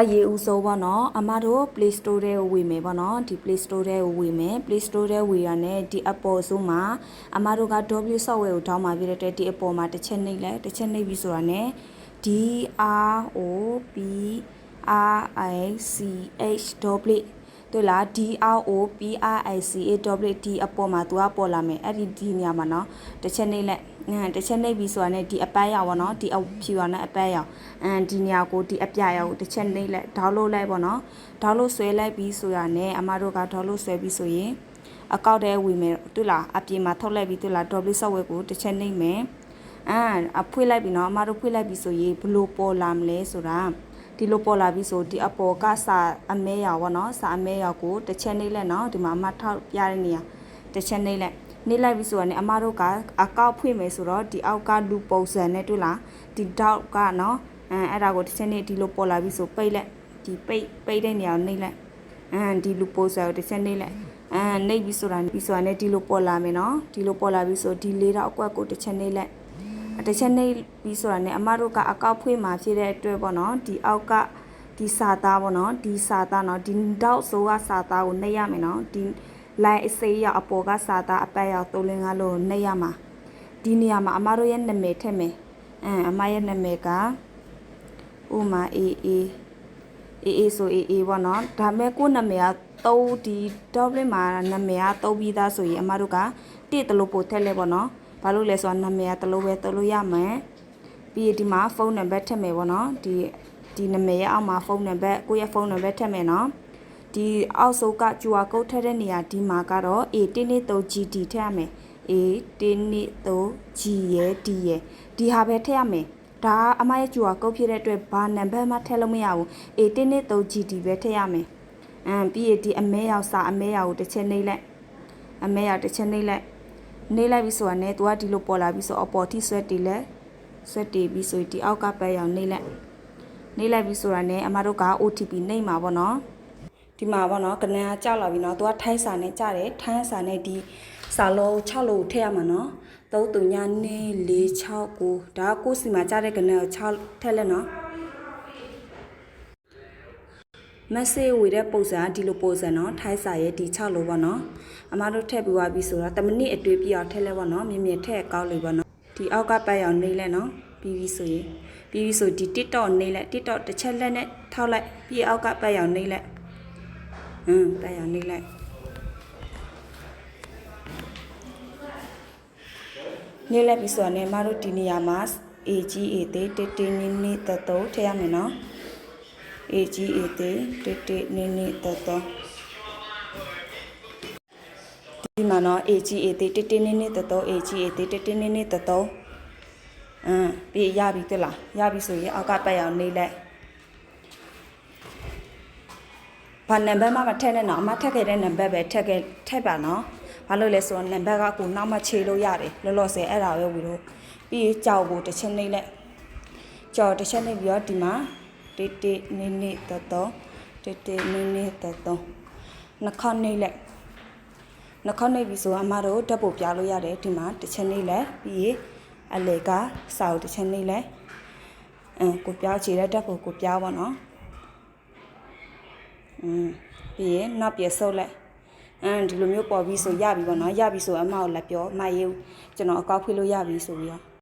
အရေးဦးဆုံးပေါ့နော်အမတို့ Play Store ထဲကိုဝေမယ်ပေါ့နော်ဒီ Play Store ထဲကိုဝေမယ် Play Store ထဲဝေရတဲ့ဒီ Apple ဆိုမှာအမတို့က W software ကိုတောင်းပါပြတဲ့ဒီ Apple မှာတစ်ချက်နှိပ်လိုက်တစ်ချက်နှိပ်ပြီးဆိုတာ ਨੇ D R O P R I C H W တွေ့လား D R O P R I C A W D အပေါ်မှာသူကပေါ်လာမယ်အဲ့ဒီဒီနေရာမှာနော်တစ်ချက်နှိပ်လိုက်အင်းတစ်ချက်နှိပ်ပြီးဆိုတာ ਨੇ ဒီအပန်းရောက်ပေါ့နော်ဒီအဖြူရနဲ့အပန်းရောက်အမ်ဒီနေရာကိုဒီအပြရောက်တစ်ချက်နှိပ်လိုက် download လိုက်ပေါ့နော် download ဆွဲလိုက်ပြီးဆိုတာ ਨੇ အမတို့က download ဆွဲပြီးဆိုရင်အကောက်ထဲဝင်မယ်တွေ့လားအပြင်မှာထုတ်လိုက်ပြီးတွေ့လား W software ကိုတစ်ချက်နှိပ်မယ်အာအဖွေးလိုက်ပြီနော်အမတို့ဖွေးလိုက်ပြီဆိုရင်ဘလို့ပေါ်လာမလဲဆိုတာ ဒီလိုပေါ်လာပြီဆိုဒီအပေါ်ကစာအမဲရောပေါ့နော်စာအမဲရောကိုတစ်ချက်နှိပ်လိုက်နော်ဒီမှာအမထောက်ပြတဲ့နေရာတစ်ချက်နှိပ်လိုက်နှိပ်လိုက်ပြီဆိုတာ ਨੇ အမတို့ကအကောက်ဖွင့်မယ်ဆိုတော့ဒီအောက်ကလူပုံစံနဲ့တွေ့လားဒီတောက်ကနော်အဲအဲ့ဒါကိုတစ်ချက်နှိပ်ဒီလိုပေါ်လာပြီဆိုပိတ်လိုက်ဒီပိတ်ပိတ်တဲ့နေရာကိုနှိပ်လိုက်အမ်ဒီလူပုံစံကိုတစ်ချက်နှိပ်လိုက်အမ်နှိပ်ပြီဆိုတာပြီးဆိုတာ ਨੇ ဒီလိုပေါ်လာမယ်နော်ဒီလိုပေါ်လာပြီဆိုဒီလေးတော့အကွက်ကိုတစ်ချက်နှိပ်လိုက် တစ်ချက်နှိပ်ပြီးဆိုတာ ਨੇ အမတို့ကအကောက်ဖွေးမှာဖြစ်တဲ့အတွက်ပေါ့နော်ဒီအောက်ကဒီစာသားပေါ့နော်ဒီစာသားနော်ဒီတောက်ဆိုးကစာသားကိုနှိပ်ရမယ်နော်ဒီ line အစိမ်းရအပေါ်ကစာသားအပတ်ရောက်3လ5လို့နှိပ်ရမှာဒီနေရာမှာအမတို့ရဲ့နာမည်ထည့်မယ်အမ်အမရဲ့နာမည်ကဥမာ AA AA ဆို AA ပေါ့နော်ဒါမဲ့ကိုယ့်နာမည်က3ဒီ double မှာနာမည်က3ပြီးသားဆိုရင်အမတို့ကတစ်တလို့ပို့ထည့်လဲပေါ့နော် ဘာလို့လဲဆိုတော့နာမည်ကတလို့ပဲတလို့ရမယ်ပြီးရင်ဒီမှာဖုန်းနံပါတ်ထည့်မယ်ပေါ့နော်ဒီဒီနာမည်ရဲ့အောက်မှာဖုန်းနံပါတ်ကိုယ့်ရဲ့ဖုန်းနံပါတ်ထည့်မယ်နော်ဒီအောက်ဆုံးက QR code ထည့်တဲ့နေရာဒီမှာကတော့ A123GD ထည့်ရမယ် A123G ရဲ့ D ရဲ့ဒီဟာပဲထည့်ရမယ်ဒါအမရဲ့ QR code ဖြစ်တဲ့အတွက်ဘာနံပါတ်မှထည့်လို့မရဘူး A123GD ပဲထည့်ရမယ်အမ်ပြီးရင်ဒီအမဲရောက်စာအမဲရောက်ကိုတစ်ချက်နှိပ်လိုက်အမဲရောက်တစ်ချက်နှိပ်လိုက် နှိပ်လိုက်ပြီဆိုတာနဲ့ तू ကဒီလိုပေါ်လာပြီဆိုအပေါ်ထိဆွဲတီးလဲဆွဲတီးပြီဆိုဒီအောက်ကပဲရောက်နှိပ်လိုက်နှိပ်လိုက်ပြီဆိုတာနဲ့အမတို့က OTP နှိပ်မှာပေါ့နော်ဒီမှာပေါ့နော်ကနန်းကကြောက်လာပြီနော် तू ကထိုင်းစာနဲ့ကြားတယ်ထိုင်းစာနဲ့ဒီစာလုံး6လုံးထည့်ရမှာနော်3 3ညနေ4 6 9ဒါကကိုစီမှာကြားတဲ့ကနန်းကို6ထည့်လက်နော် မက်ဆေ့ဝေတဲ့ပုံစံဒီလိုပုံစံနော်ထိုင်းစာရဲ့ဒီ6လိုပေါ့နော်အမတို့ထည့်ပြီးွားပြီဆိုတော့10မိနစ်အတွင်းပြအောင်ထည့်လဲပေါ့နော်မြင်မြင်ထည့်ကောင်းလေပေါ့နော်ဒီအောက်ကပတ်အောင်နေလဲနော်ပြီးပြီဆိုရင်ပြီးပြီဆိုဒီ TikTok နေလဲ TikTok တစ်ချက်လက်နဲ့ထောက်လိုက်ပြီးအောက်ကပတ်အောင်နေလဲဟမ်ပတ်အောင်နေလိုက်နေလဲပြီဆိုတော့နေမတို့ဒီနေရာမှာ AGA တေးတေးနင်းနင်းတတုံးထည့်ရမယ်နော် အေကြီးအေသေးတိတိနင်းနေတော်တော်ဒီမှာနော်အေကြီးအေသေးတိတိနင်းနေတော်တော်အေကြီးအေသေးတိတိနင်းနေတော်တော်အင်းပြီးရပြီတွေ့လားရပြီဆိုရင်အောက်ကပတ်ရအောင်နေလိုက်ဘာနံပါတ်မှမထည့်နဲ့နော်အမထက်ခဲ့တဲ့နံပါတ်ပဲထက်ခဲ့ထက်ပါနော်ဘာလို့လဲဆိုတော့နံပါတ်ကကိုနောက်မှခြေလို့ရတယ်လောလောဆယ်အဲ့ဒါပဲဝီလို့ပြီးကြောက်ကိုတစ်ချက်နှိမ့်လိုက်ကြောက်တစ်ချက်နှိမ့်ပြီးတော့ဒီမှာ တေတေနေနေတတော်တေတေနေနေတတော်နှခေါက်နေလက်နှခေါက်နေပြီဆိုအမတို့ဓာတ်ပို့ပြလို့ရတယ်ဒီမှာတစ်ချက်နေလက်ပြီးရင်အလေကစာအုပ်တစ်ချက်နေလက်အဲကိုပြောချေတဲ့ဓာတ်ပို့ကိုပြောပါတော့อืมပြီးရင်နောက်ပြဆုပ်လိုက်အဲဒီလိုမျိုးပေါ်ပြီးဆိုရပြီပေါ့နော်ရပြီဆိုအမကိုလည်းပြောမရေးကျွန်တော်အကောက်ဖွေးလို့ရပြီဆိုပြီးတော့